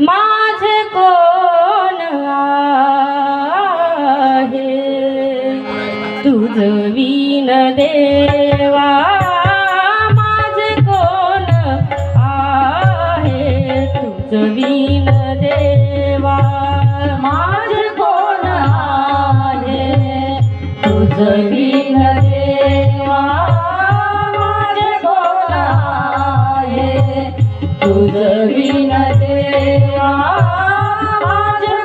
माझ कोण आहे? तुझ वीन देवा माझ कोण आहे? तुझ विन देवा माझ कोण आहे? तुझ विन देवा. तुझ विन देवा माझे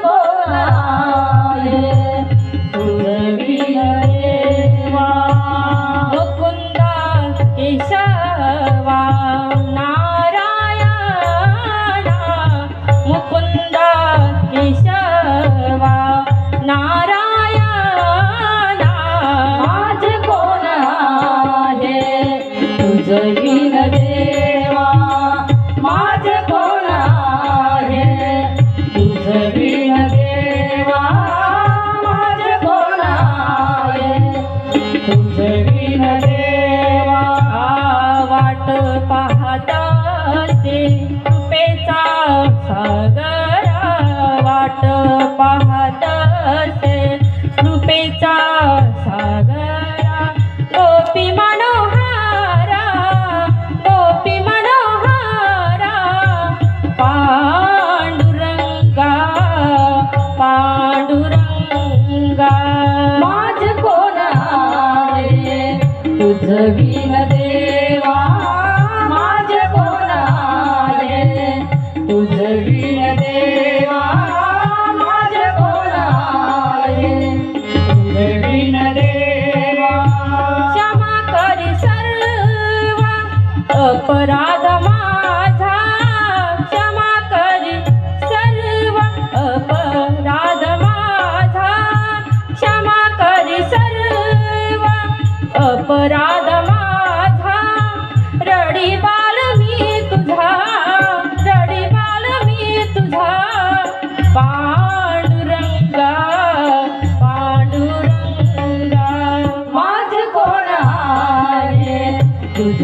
वाट पाहत असे कृपेचा सागर. वाट पाहत असे कृपेचा सागरा. गोपी मनोहारा गोपी मनोहारा. पांडुरंगा पांडुरंगा. माझ कोण तुझ विनत अपराध माझा क्षमा करी. सर्व अपराध माझा क्षमा करी. सर्व अपराध माझा. रडी बाल मी तुझा रडी बाल मी तुझा. पांडुरंगा पांडुरंगा माझ कोण तुझ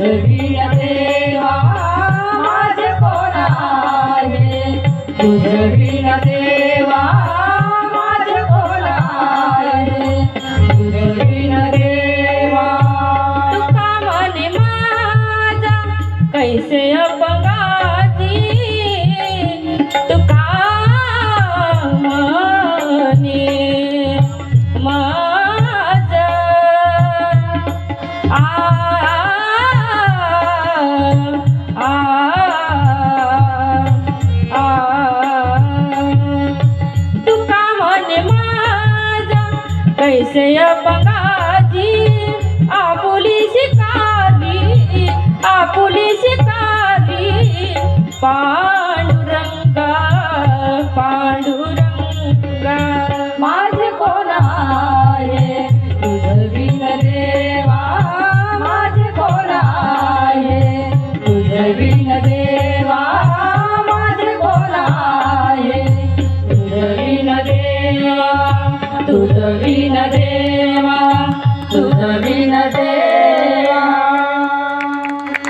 कैसे अपघाती आपुली शिकारी आपुली शिकारी पा देवा तुझ विन देवा तुझ विन देवा